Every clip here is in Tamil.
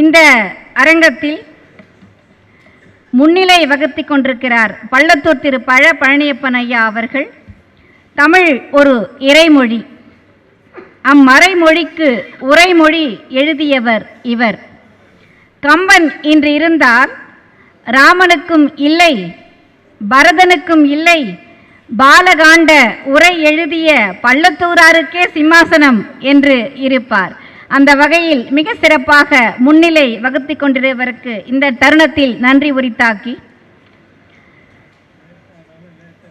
இந்த அரங்கத்தில் முன்னிலை வகுத்தி கொண்டிருக்கிறார் பள்ளத்தூர் திரு பழ பழனியப்பன் ஐயா அவர்கள். தமிழ் ஒரு இறைமொழி. அம்மறைமொழிக்கு உரைமொழி எழுதியவர் இவர். கம்பன் இன்று இருந்தால் ராமனுக்கும் இல்லை பரதனுக்கும் இல்லை பாலகாண்ட உரை எழுதிய பள்ளத்தூராருக்கே சிம்மாசனம் என்று இருப்பார். அந்த வகையில் மிக சிறப்பாக முன்னிலை வகுத்து கொண்டிருப்பவருக்கு இந்த தருணத்தில் நன்றி உரித்தாக்கி.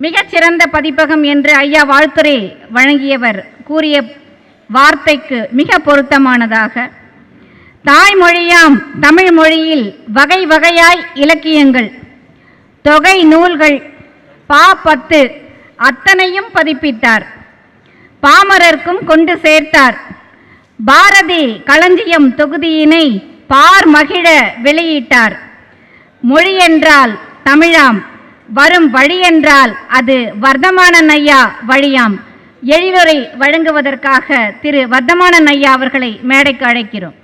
மிகச்சிறந்த பதிப்பகம் என்று ஐயா வாழ்த்துறை வழங்கியவர் கூறிய வார்த்தைக்கு மிக பொருத்தமானதாக. தாய்மொழியாம் தமிழ் மொழியில் வகை வகையாய் இலக்கியங்கள் தொகை நூல்கள் பா பத்து அத்தனையும் பதிப்பித்தார். பாமரர்க்கும் கொண்டு சேர்த்தார். பாரதி களஞ்சியம் தொகுதியினை பார் மகிழ வெளியிட்டார். மொழி என்றால் தமிழாம் வரும் வழி என்றால் அது வர்தமானன் ஐயா வழியாம். எழிலுரை வழங்குவதற்காக திரு வர்த்தமானன் ஐயா அவர்களை மேடைக்கு அழைக்கிறோம்.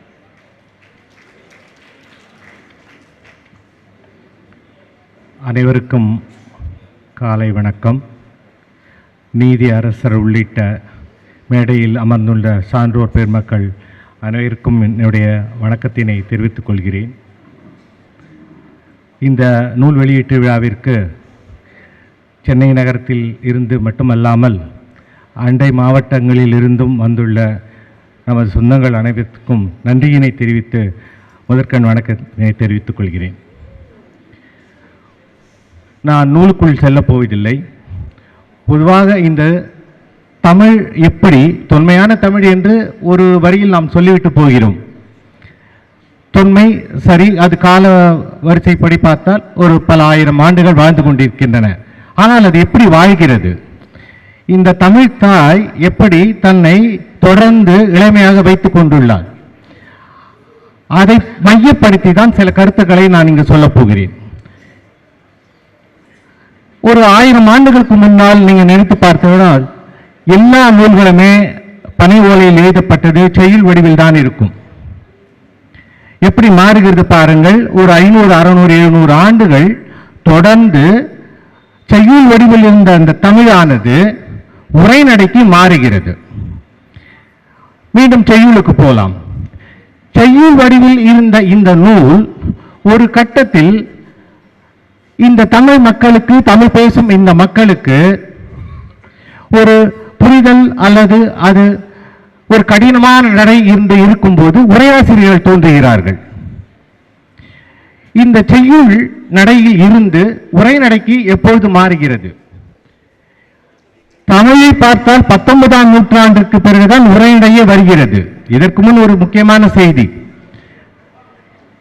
அனைவருக்கும் காலை வணக்கம். நீதி அரசர் உள்ளிட்ட மேடையில் அமர்ந்துள்ள சான்றோர் பெருமக்கள் அனைவருக்கும் என்னுடைய வணக்கத்தினை தெரிவித்துக் கொள்கிறேன். இந்த நூல் வெளியீட்டு விழாவிற்கு சென்னை நகரத்தில் இருந்து மட்டுமல்லாமல் அண்டை மாவட்டங்களில் இருந்தும் வந்துள்ள நமது சொந்தங்கள் அனைவருக்கும் நன்றியினை தெரிவித்து முதற்கண் வணக்கத்தினை தெரிவித்துக் கொள்கிறேன். நான் நூலுக்குள் செல்லப் போவதில்லை. பொதுவாக இந்த தமிழ் எப்படி தொன்மையான தமிழ் என்று ஒரு வரியில் நாம் சொல்லிவிட்டு போகிறோம். தொன்மை சரி அது கால வரிசைப்படி பார்த்தால் ஒரு பல ஆயிரம் ஆண்டுகள் வாழ்ந்து கொண்டிருக்கின்றன. ஆனால் அது எப்படி வாழ்கிறது? இந்த தமிழ் தாய் எப்படி தன்னை தொடர்ந்து இளமையாக வைத்துக் கொண்டுள்ளார் அதை மையப்படுத்தி தான் சில கருத்துக்களை நான் இங்கு சொல்லப் போகிறேன். ஒரு ஆயிரம் ஆண்டுகளுக்கு முன்னால் நீங்கள் நினைத்து பார்த்தீங்கன்னா எல்லா நூல்களுமே பனை ஓலையில் எழுதப்பட்டது செயல் வடிவில் தான் இருக்கும். எப்படி மாறுகிறது பாருங்கள் ஒரு ஐநூறு அறுநூறு எழுநூறு ஆண்டுகள் தொடர்ந்து செய்யுள் வடிவில் இருந்த அந்த தமிழானது உரைநடைக்கு மாறுகிறது. மீண்டும் செய்யுளுக்கு போலாம். செய்யுள் வடிவில் இருந்த இந்த நூல் ஒரு கட்டத்தில் இந்த தமிழ் மக்களுக்கு தமிழ் பேசும் இந்த மக்களுக்கு ஒரு புரிதல் அல்லது அது ஒரு கடினமான நடை இருந்து இருக்கும்போது உரையாசிரியர்கள் தோன்றுகிறார்கள். இந்த செய்யுள் நடையில் இருந்து உரைநடைக்கு எப்பொழுது மாறுகிறது? தமிழை பார்த்தால் பத்தொன்பதாம் நூற்றாண்டுக்கு பிறகுதான் உரைநடையே வருகிறது. இதற்கு முன் ஒரு முக்கியமான செய்தி.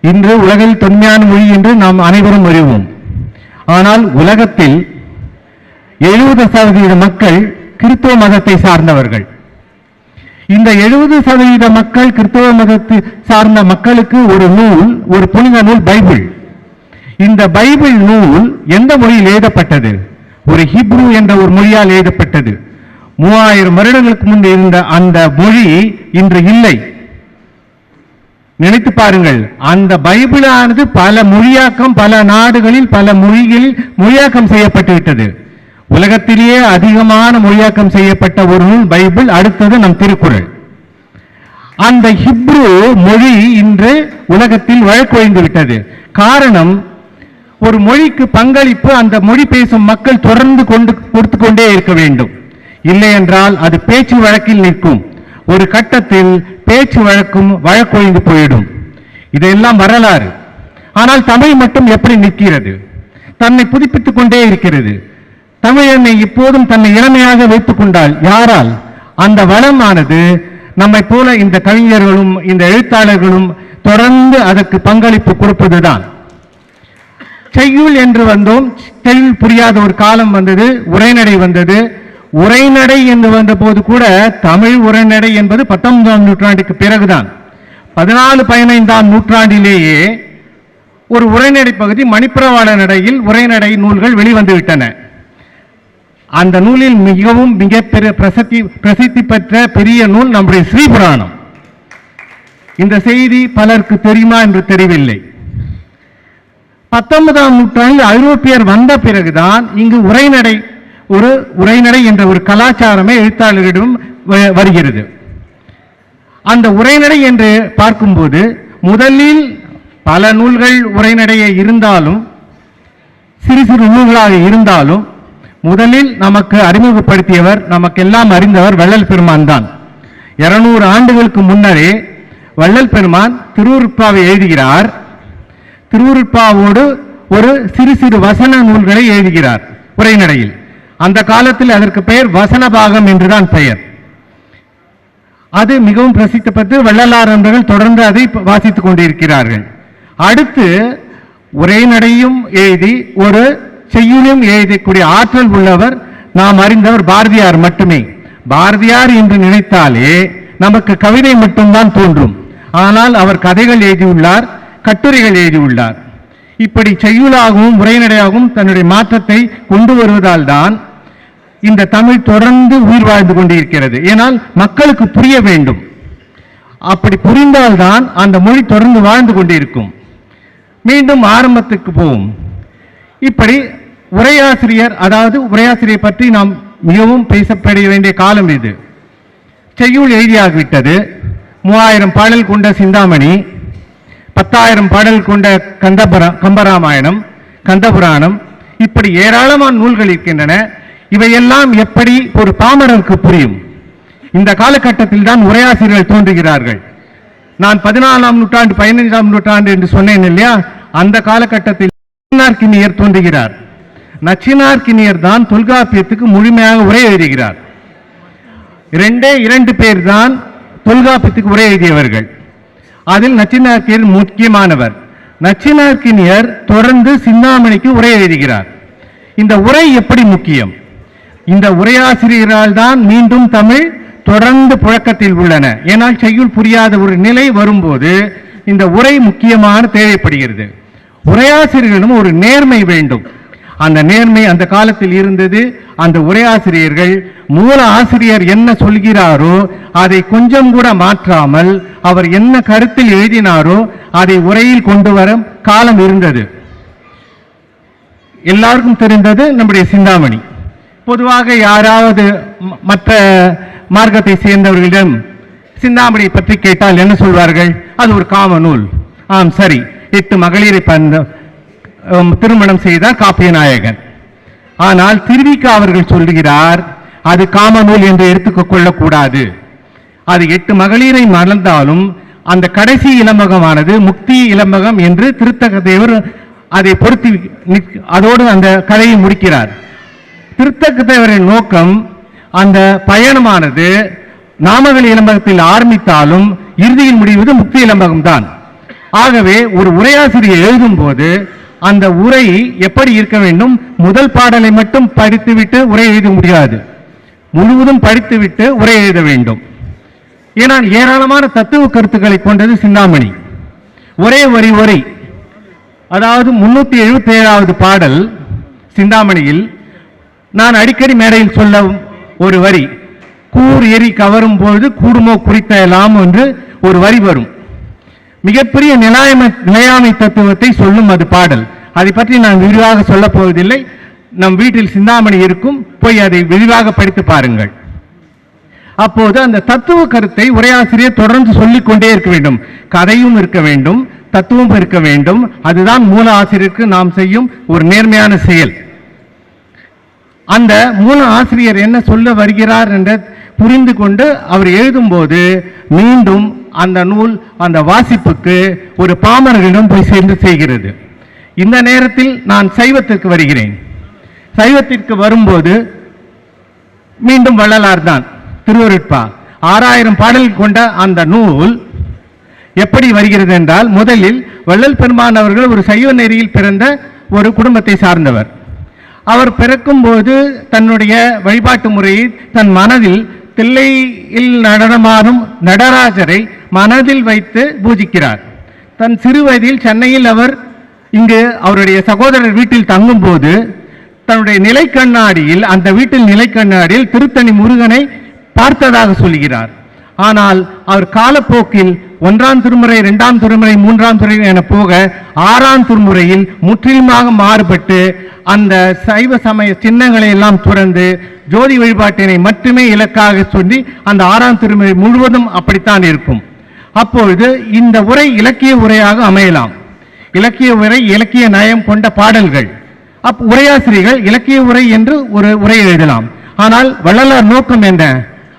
இன்று உலகில் தொன்மையான மொழி என்று நாம் அனைவரும் அறிவோம். ஆனால் உலகத்தில் எழுபது சதவீத மக்கள் கிறித்துவ மதத்தை சார்ந்தவர்கள். இந்த எழுபது சதவீத மக்கள் கிறிஸ்தவ மதத்தை சார்ந்த மக்களுக்கு ஒரு நூல் ஒரு புனித நூல் பைபிள். இந்த பைபிள் நூல் எந்த மொழியில் எழுதப்பட்டது? ஒரு ஹிப்ரு என்ற ஒரு மொழியால் எழுதப்பட்டது. மூவாயிரம் வருடங்களுக்கு முன்பு இருந்த அந்த மொழி இன்று இல்லை. நினைத்து பாருங்கள் அந்த பைபிளானது பல மொழியாக்கம் பல நாடுகளில் பல மொழிகளில் மொழியாக்கம் செய்யப்பட்டு விட்டது. உலகத்திலேயே அதிகமான மொழியாக்கம் செய்யப்பட்ட ஒரு நூல் பைபிள். அடுத்தது நம் திருக்குறள். அந்த ஹிப்ரு மொழி இன்று உலகத்தில் வழக்கொழிந்து விட்டது. காரணம் ஒரு மொழிக்கு பங்களிப்பு அந்த மொழி பேசும் மக்கள் தொடர்ந்து கொண்டு கொடுத்து கொண்டே இருக்க வேண்டும். இல்லை என்றால் அது பேச்சு வழக்கில் நிற்கும். ஒரு கட்டத்தில் பேச்சு வழக்கும் வழக்கொழிந்து போயிடும். இதெல்லாம் வரலாறு. ஆனால் தமிழ் மட்டும் எப்படி நிற்கிறது? தன்னை புதுப்பித்துக் கொண்டே இருக்கிறது. தமிழனை இப்போதும் தன்னை இளமையாக வைத்துக் கொண்டால் யாரால்? அந்த வளமானது நம்மை போல இந்த கவிஞர்களும் இந்த எழுத்தாளர்களும் தொடர்ந்து அதற்கு பங்களிப்பு கொடுப்பதுதான். செய்யுள் என்று வந்தோம். செய்யுள் புரியாத ஒரு காலம் வந்தது. உரைநடை வந்தது. உரைநடை என்று வந்தபோது கூட தமிழ் உரைநடை என்பது பத்தொன்பதாம் நூற்றாண்டுக்கு பிறகுதான். பதினாலு பதினைந்தாம் நூற்றாண்டிலேயே ஒரு உரைநடை பகுதி மணிப்பிரவாள நடையில் உரைநடை நூல்கள் வெளிவந்து விட்டன அந்த நூலில் மிகவும் மிகப்பெரிய பிரசத்தி பிரசித்தி பிரசித்தி பெற்ற பெரிய நூல் நம்முடைய ஸ்ரீபுராணம். இந்த செய்தி பலருக்கு தெரியுமா என்று தெரியவில்லை. பத்தொன்பதாம் நூற்றாண்டில் ஐரோப்பியர் வந்த பிறகுதான் இங்கு உரைநடை ஒரு உரைநடை என்ற ஒரு கலாச்சாரமே எழுத்தாளர்களிடம் வ- வருகிறது. அந்த உரைநடை என்று பார்க்கும்போது முதலில் பல நூல்கள் உரைநடையை இருந்தாலும் சிறு சிறு நூல்களாக இருந்தாலும் முதலில் நமக்கு அறிமுகப்படுத்தியவர் நமக்கெல்லாம் அறிந்தவர் வள்ளல் பெருமான் தான். இருநூறு ஆண்டுகளுக்கு முன்னரே வள்ளல் பெருமான் திருவுருப்பாவை எழுதுகிறார். திருவுருப்பாவோடு ஒரு சிறு சிறு வசன நூல்களை எழுதுகிறார் உரைநடையில். அந்த காலத்தில் அதற்கு பெயர் வசனபாகம் என்றுதான் பெயர். அது மிகவும் பிரசித்தப்பட்டு வள்ளலார் என்பவர்கள் தொடர்ந்து அதை வாசித்துக் கொண்டிருக்கிறார்கள். அடுத்து உரைநடையும் எழுதி ஒரு செய்யுளும் எழுதக்கூடிய ஆற்றல் உள்ளவர் நாம் அறிந்தவர் பாரதியார் மட்டுமே. பாரதியார் என்று நினைத்தாலே நமக்கு கவிதை மட்டும்தான் தோன்றும். ஆனால் அவர் கதைகள் எழுதியுள்ளார் கட்டுரைகள் எழுதியுள்ளார். இப்படி செய்யுளாகவும் உரைநடையாகவும் தன்னுடைய மாற்றத்தை கொண்டு வருவதால் தான் இந்த தமிழ் தொடர்ந்து உயிர் வாழ்ந்து கொண்டிருக்கிறது. ஏனால் மக்களுக்கு புரிய வேண்டும். அப்படி புரிந்தால்தான் அந்த மொழி தொடர்ந்து வாழ்ந்து கொண்டிருக்கும். மீண்டும் ஆரம்பத்துக்கு போவோம். இப்படி உரையாசிரியர் அதாவது உரையாசிரியர் பற்றி நாம் மிகவும் பேசப்பட வேண்டிய காலம் இது. செய்யுள் எழுதியாகிவிட்டது. மூவாயிரம் பாடல் கொண்ட சிந்தாமணி பத்தாயிரம் பாடல் கொண்ட கந்தபுரா கம்பராமாயணம் கந்தபுராணம் இப்படி ஏராளமான நூல்கள் இருக்கின்றன. இவையெல்லாம் எப்படி ஒரு பாமரருக்கு புரியும்? இந்த காலகட்டத்தில் தான் உரையாசிரியர்கள் தோன்றுகிறார்கள். நான் பதினாலாம் நூற்றாண்டு பதினைந்தாம் நூற்றாண்டு என்று சொன்னேன் இல்லையா? அந்த காலகட்டத்தில் நச்சினார்க்கினியர் தோன்றுகிறார். நச்சினார்க்கினியர் தான் தொல்காப்பியத்துக்கு முழுமையாக உரை எழுதுகிறார். இரண்டே இரண்டு பேர் தான் தொல்காப்பியத்துக்கு உரை எழுதியவர்கள். அதில் நச்சினார்க்கியர் முக்கியமானவர். நச்சினார்க்கினியர் தொடர்ந்து சிந்தாமணிக்கு உரை எழுதுகிறார். இந்த உரை எப்படி முக்கியம்? இந்த உரையாசிரியரால் தான் மீண்டும் தமிழ் தொடர்ந்து புழக்கத்தில் உள்ளன. ஏனால் செய்யுள் புரியாத ஒரு நிலை வரும்போது இந்த உரை முக்கியமான தேவைப்படுகிறது. உரையாசிரியரிடம் ஒரு நேர்மை வேண்டும். அந்த நேர்மை அந்த காலத்தில் இருந்தது. அந்த உரையாசிரியர்கள் மூல ஆசிரியர் என்ன சொல்கிறாரோ அதை கொஞ்சம் கூட மாற்றாமல் அவர் என்ன கருத்தில் எழுதினாரோ அதை உரையில் கொண்டு வர காலம் இருந்தது. எல்லாருக்கும் தெரிந்தது நம்முடைய சிந்தாமணி. பொதுவாக யாராவது ம- மற்ற மார்க்கத்தை சேர்ந்தவர்களிடம் சிந்தாமணியை பற்றி கேட்டால் என்ன சொல்வார்கள்? அது ஒரு காம நூல். ஆம் சரி. எட்டு மகளிரை திருமணம் செய்தார் காப்பிய நாயகன். ஆனால் திருவிக்கா அவர்கள் சொல்லுகிறார் அது காமநூல் என்று எடுத்துக் கொள்ளக்கூடாது. அது எட்டு மகளிரை மறந்தாலும் அந்த கடைசி இளம்பகமானது முக்தி இளம்பகம் என்று திருத்தக தேவர் அதை பொருத்தி அதோடு அந்த கதையை முடிக்கிறார். திருத்தக தேவரின் நோக்கம் அந்த பயணமானது நாமகள் இளம்பகத்தில் ஆரம்பித்தாலும் இறுதியில் முடிவது முக்தி இளம்பகம் தான் ஆகவே ஒரு உரையாசிரியர் எழுதும் போது அந்த உரை எப்படி இருக்க வேண்டும்? முதல் பாடலை மட்டும் படித்துவிட்டு உரை எழுத முடியாது. முழுவதும் படித்துவிட்டு உரை எழுத வேண்டும். ஏன்னா ஏராளமான தத்துவ கருத்துக்களை கொண்டது சிந்தாமணி ஒரே வரி உரை அதாவது முன்னூத்தி எழுபத்தி ஏழாவது பாடல் சிந்தாமணியில் நான் அடிக்கடி மேடையில் சொல்ல ஒரு வரி. கூர் எரி கவரும் பொழுது கூடுமோ குறித்த எல்லாம் என்று ஒரு வரி வரும். மிகப்பெரிய நிலையாமை நிலையாமை தத்துவத்தை சொல்லும் அது பாடல். அதை பற்றி நான் விரிவாக சொல்லப் போவதில்லை. நம் வீட்டில் சிந்தாமணி இருக்கும். போய் அதை விரிவாக படித்து பாருங்கள். அப்போது அந்த தத்துவ கருத்தை உரையாசிரியர் தொடர்ந்து சொல்லிக் கொண்டே இருக்க வேண்டும். கதையும் இருக்க வேண்டும். தத்துவம் இருக்க வேண்டும். அதுதான் மூல ஆசிரியருக்கு நாம் செய்யும் ஒரு நேர்மையான செயல். அந்த மூல ஆசிரியர் என்ன சொல்ல வருகிறார் என்ற புரிந்து கொண்டு அவர் எழுதும்போது மீண்டும் அந்த நூல் அந்த வாசிப்புக்கு ஒரு பாமரர்களிடம் போய் சேர்ந்து செய்கிறது. இந்த நேரத்தில் நான் சைவத்திற்கு வருகிறேன். சைவத்திற்கு வரும்போது மீண்டும் வள்ளலார் தான் திருவருட்பா. ஆறாயிரம் பாடல் கொண்ட அந்த நூல் எப்படி வருகிறது என்றால் முதலில் வள்ளல் பெருமான் அவர்கள் ஒரு சைவ நெறியில் பிறந்த ஒரு குடும்பத்தை சார்ந்தவர். அவர் பிறக்கும்போது தன்னுடைய வழிபாட்டு முறையை தன் மனதில் தில்லையில் நடனமாடும் நடராஜரை மனதில் வைத்து பூஜிக்கிறார். தன் சிறு வயதில் சென்னையில் அவர் இங்கு அவருடைய சகோதரர் வீட்டில் தங்கும்போது தன்னுடைய நிலை கண்ணாடியில் அந்த வீட்டில் நிலைக்கண்ணாடியில் திருத்தணி முருகனை பார்த்ததாக சொல்கிறார். ஆனால் அவர் காலப்போக்கில் ஒன்றாம் திருமுறை இரண்டாம் திருமுறை மூன்றாம் துறை என போக ஆறாம் திருமுறையில் முற்றிலுமாக மாறுபட்டு அந்த சைவ சமய சின்னங்களை எல்லாம் துறந்து ஜோதி வழிபாட்டினை மட்டுமே இலக்காக சொல்லி அந்த ஆறாம் திருமுறை முழுவதும் அப்படித்தான் இருக்கும். அப்பொழுது இந்த உரை இலக்கிய உரையாக அமையலாம். இலக்கிய உரை இலக்கிய நயம் கொண்ட பாடல்கள். அப் உரையாசிரியர்கள் இலக்கிய உரை என்று ஒரு உரை எழுதலாம். ஆனால் வள்ளலார் நோக்கம் என்ன?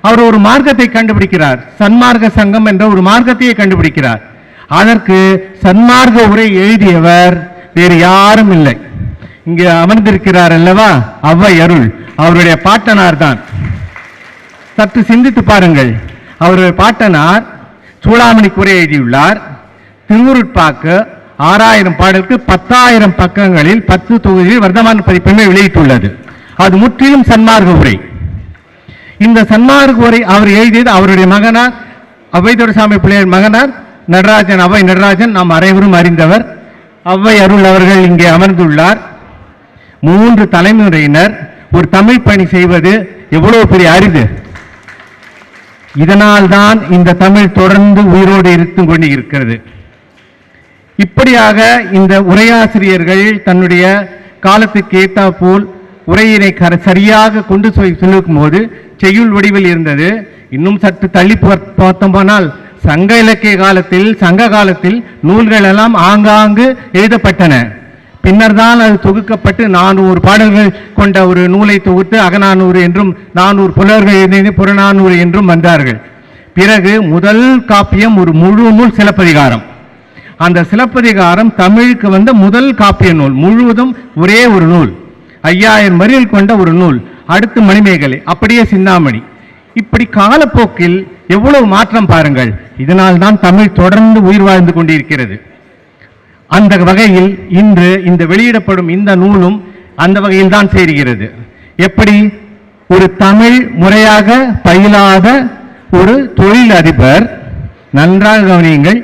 அவர் ஒரு மார்க்கத்தை கண்டுபிடிக்கிறார். சன்மார்க்க சங்கம் என்ற ஒரு மார்க்கத்தையே கண்டுபிடிக்கிறார். அதற்கு சன்மார்க்க உரை எழுதியவர் வேறு யாரும் இல்லை. இங்கே அமர்ந்திருக்கிறார் அல்லவா? அவ்வை அருள் அவருடைய பாட்டனார் தான் சற்று சிந்தித்து பாருங்கள். அவருடைய பாட்டனார் சூடாமணி குறை எழுதியுள்ளார். திருவுருட்பாக்கு ஆறாயிரம் பாடலுக்கு பத்தாயிரம் பக்கங்களில் பத்து தொகுதியில் வர்த்தமான பதிப்பெண்ணை வெளியிட்டுள்ளது. அது முற்றிலும் சன்மார்க்க உரை. இந்த சன்மார்க்க உரை அவர் எழுதியது அவருடைய மகனார் அவைதுரசாமி பிள்ளையர் மகனார் நடராஜன் அவை நடராஜன் நாம் அனைவரும் அறிந்தவர். அவ்வை அருள் அவர்கள் இங்கே அமர்ந்துள்ளார். மூன்று தலைமுறையினர் ஒரு தமிழ் பணி செய்வது எவ்வளவு பெரிய அரிது. இதனால்தான் இந்த தமிழ் தொடர்ந்து உயிரோடு இருந்து கொண்டு இருக்கிறது. இப்படியாக இந்த உரையாசிரியர்கள் தன்னுடைய காலத்துக்கு ஏற்றா போல் உரையினை கர- சரியாக கொண்டு போய் போது செய்யுள் வடிவில் இருந்தது. இன்னும் சற்று தள்ளி பார்- பார்த்தோமானால் சங்க இலக்கிய காலத்தில் சங்க காலத்தில் நூல்கள் எல்லாம் ஆங்காங்கு எழுதப்பட்டன. பின்னர் தான் அது தொகுக்கப்பட்டு நானூறு பாடல்கள் கொண்ட ஒரு நூலை தொகுத்து அகநானூறு என்றும் நானூறு புலர்கள் இணைந்து புறநானூறு என்றும் வந்தார்கள். பிறகு முதல் காப்பியம் ஒரு முழு நூல் சிலப்பதிகாரம். அந்த சிலப்பதிகாரம் தமிழுக்கு வந்த முதல் காப்பிய நூல் முழுவதும் ஒரே ஒரு நூல் ஐயாயிரம் வரியில் கொண்ட ஒரு நூல் அடுத்து மணிமேகலை அப்படியே சிந்தாமணி. இப்படி காலப்போக்கில் எவ்வளவு மாற்றம் பாருங்கள். இதனால் தான் தமிழ் தொடர்ந்து உயிர் வாழ்ந்து கொண்டிருக்கிறது. அந்த வகையில் இன்று இந்த வெளியிடப்படும் இந்த நூலும் அந்த வகையில் தான் சேருகிறது. எப்படி? ஒரு தமிழ் முறையாக பயிலாத ஒரு தொழில் அதிபர் நன்றாக கவனியுங்கள்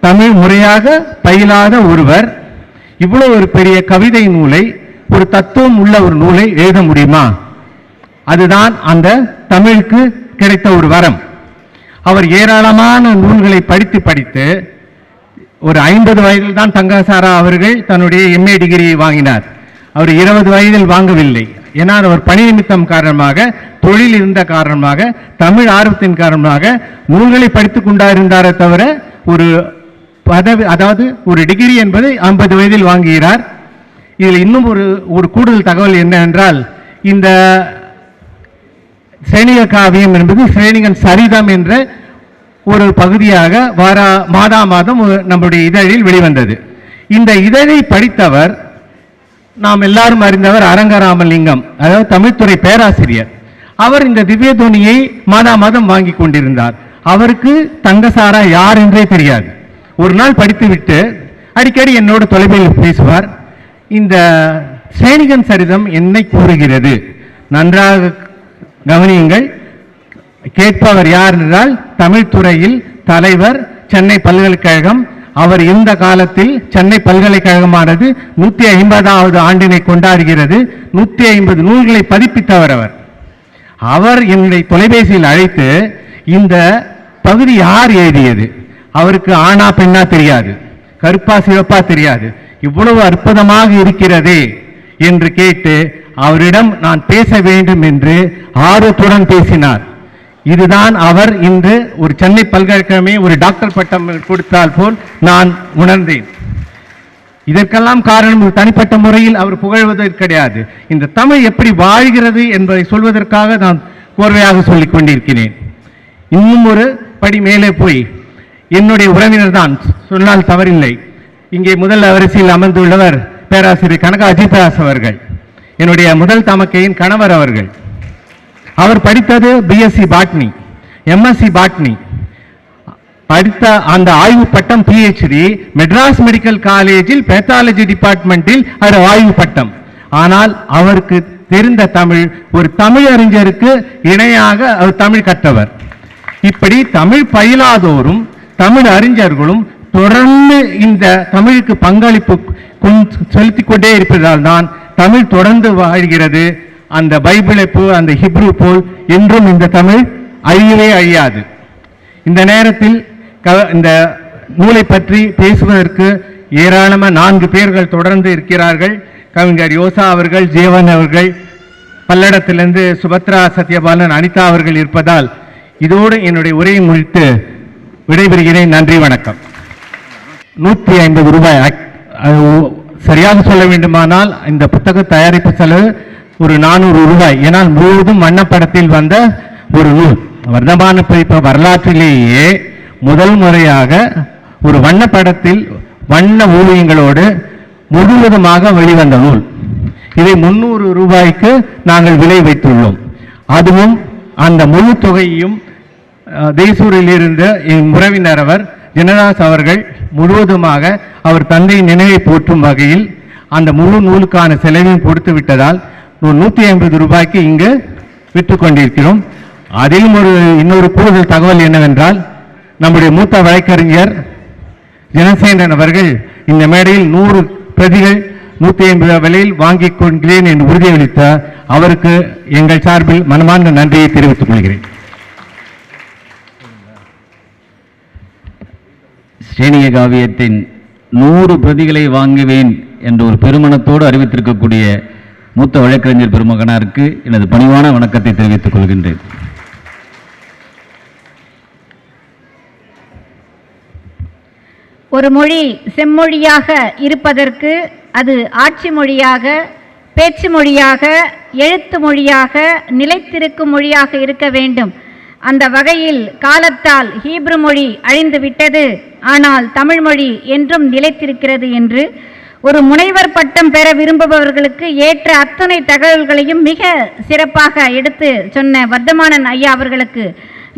தமிழ் முறையாக பயிலாத ஒருவர் இவ்வளவு ஒரு பெரிய கவிதை நூலை ஒரு தத்துவம் உள்ள ஒரு நூலை எழுத முடியுமா? அதுதான் அந்த தமிழுக்கு கிடைத்த ஒரு வரம். அவர் ஏராளமான நூல்களை படித்து படித்து ஒரு ஐம்பது வயதில் தான் தங்கசாரா அவர்கள் தன்னுடைய எம்ஏ டிகிரியை வாங்கினார். அவர் இருபது வயதில் வாங்கவில்லை. ஏன்னா அவர் பணி நிமித்தம் காரணமாக தொழில் இருந்த காரணமாக தமிழ் ஆர்வத்தின் காரணமாக நூல்களை படித்துக் கொண்டாயிருந்தாரே தவிர ஒரு பதவி அதாவது ஒரு டிகிரி என்பதை ஐம்பது வயதில் வாங்குகிறார். இதில் இன்னும் ஒரு ஒரு கூடுதல் தகவல் என்னவென்றால் இந்த சேனிக காவியம் என்பது சேனிகன் சரிதம் என்ற ஒரு பகுதியாக வார மாதா மாதம் நம்முடைய இதழில் வெளிவந்தது. இந்த இதழை படித்தவர் நாம் எல்லாரும் அறிந்தவர் அரங்கராமலிங்கம் அதாவது தமிழ்துறை பேராசிரியர். அவர் இந்த திவ்யதுணியை மாதா மாதம் வாங்கி கொண்டிருந்தார். அவருக்கு தங்கசாரா யார் என்றே தெரியாது. ஒரு நாள் படித்துவிட்டு அடிக்கடி என்னோடு தொலைபேசியில் பேசுவார். இந்த சேனிகன் சரிதம் என்னை கூறுகிறது. நன்றாக கவனியுங்கள். கேட்பவர் யார் என்றால் தமிழ்துறையில் தலைவர் சென்னை பல்கலைக்கழகம். அவர் இருந்த காலத்தில் சென்னை பல்கலைக்கழகமானது நூத்தி ஐம்பதாவது ஆண்டினை கொண்டாடுகிறது. நூத்தி ஐம்பது நூல்களை பதிப்பித்தவர் அவர். அவர் என்னுடைய தொலைபேசியில் அழைத்து இந்த பகுதி யார் எழுதியது? அவருக்கு ஆணா பெண்ணா தெரியாது. கருப்பா சிவப்பா தெரியாது. இவ்வளவு அற்புதமாக இருக்கிறதே என்று கேட்டு அவரிடம் நான் பேச வேண்டும் என்று ஆர்வத்துடன் பேசினார். இதுதான் அவர் இன்று ஒரு சென்னை பல்கலைக்கழகமே ஒரு டாக்டர் பட்டம் கொடுத்தால் போல் நான் உணர்ந்தேன். இதற்கெல்லாம் காரணம் ஒரு தனிப்பட்ட முறையில் அவர் புகழ்வதற்கு கிடையாது. இந்த தமிழ் எப்படி வாழ்கிறது என்பதை சொல்வதற்காக நான் கோர்வையாக சொல்லிக் கொண்டிருக்கிறேன். இன்னும் ஒரு படி மேலே போய் என்னுடைய உறவினர் தான் சொன்னால் தவறில்லை. இங்கே முதல் வரிசையில் அமர்ந்துள்ளவர் பேராசிரியர் கனக அஜிதாஸ் அவர்கள். என்னுடைய முதல் தமக்கையின் கணவர் அவர்கள். அவர் படித்தது பிஎஸ்சி பாட்னி எம்எஸ்சி பாட்னி படித்த அந்த ஆய்வு பட்டம் பிஹெச்டி மெட்ராஸ் மெடிக்கல் காலேஜில் பேத்தாலஜி டிபார்ட்மெண்டில் அவர் ஆய்வு பட்டம். ஆனால் அவருக்கு தெரிந்த தமிழ் ஒரு தமிழ் அறிஞருக்கு இணையாக அவர் தமிழ் கற்றவர். இப்படி தமிழ் பயிலாதோரும் தமிழ் அறிஞர்களும் தொடர்ந்து இந்த தமிழுக்கு பங்களிப்பு செலுத்திக் கொண்டே இருப்பதால் தான் தமிழ் தொடர்ந்து வாழ்கிறது. அந்த பைபிளை போல் அந்த ஹிப்ரு போல் என்றும் இந்த தமிழ் அழியவே அழியாது. இந்த நேரத்தில் க- இந்த நூலை பற்றி பேசுவதற்கு ஏராளமாக நான்கு பேர்கள் தொடர்ந்து இருக்கிறார்கள். கவிஞர் யோசா அவர்கள் ஜீவன் அவர்கள் பல்லடத்திலிருந்து சுபத்ரா சத்யபாலன் அனிதா அவர்கள் இருப்பதால் இதோடு என்னுடைய உரையை முடித்து விடைபெறுகிறேன். நன்றி வணக்கம். நூற்றி ஐம்பது ரூபாய் சரியாக சொல்ல வேண்டுமானால் இந்த புத்தக தயாரிப்பு செலவு ஒரு நானூறு ரூபாய். ஏனால் முழுவதும் வண்ணப்படத்தில் வந்த ஒரு நூல். வர்ணமான பிரிப்பு வரலாற்றிலேயே முதல் முறையாக ஒரு வண்ணப்படத்தில் வண்ண ஓவியங்களோடு முழுவதுமாக வெளிவந்த நூல். இதை முன்னூறு ரூபாய்க்கு நாங்கள் விலை வைத்துள்ளோம். அதுவும் அந்த முழு தொகையையும் அஹ், தேசூரில் இருந்த என் உறவினர் அவர் ஜனதாஸ் அவர்கள் முழுவதுமாக அவர் தந்தை நினைவை போற்றும் வகையில் அந்த முழு நூலுக்கான செலவையும் கொடுத்து விட்டதால் நூற்றி ஐம்பது ரூபாய்க்கு இங்கு விற்று கொண்டிருக்கிறோம் அதிலும் ஒரு இன்னொரு கூடுதல் தகவல் என்னவென்றால் நம்முடைய மூத்த வழக்கறிஞர் ஜனசேனன் அவர்கள் இந்த மேடையில் நூறு பிரதிகள் நூற்றி ஐம்பது விலையில் வாங்கிக் கொள்கிறேன் என்று உறுதியளித்த அவருக்கு எங்கள் சார்பில் மனமார்ந்த நன்றியை தெரிவித்துக் கொள்கிறேன். ஸ்ரேனிய காவியத்தின் நூறு பிரதிகளை வாங்குவேன் என்ற ஒரு பெருமனத்தோடு அறிவித்திருக்கக்கூடிய மூத்த வழக்கறிஞர் பெருமகனாருக்கு எனது பணிவான வணக்கத்தை தெரிவித்துக் கொள்கின்றேன். ஒரு மொழி செம்மொழியாக இருப்பதற்கு அது ஆட்சி மொழியாக பேச்சு மொழியாக எழுத்து மொழியாக நிலைத்திருக்கும் மொழியாக இருக்க வேண்டும். அந்த வகையில் காலத்தால் ஹீப்ரு மொழி அழிந்து விட்டது ஆனால் தமிழ் மொழி என்றும் நிலைத்திருக்கிறது என்று ஒரு முனைவர் பட்டம் பெற விரும்புபவர்களுக்கு ஏற்ற அத்தனை தகவல்களையும் மிக சிறப்பாக எடுத்து சொன்ன வர்த்தமானன் ஐயா அவர்களுக்கு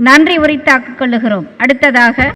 நன்றி உரித்தாக்கிக் கொள்ளுகிறோம். அடுத்ததாக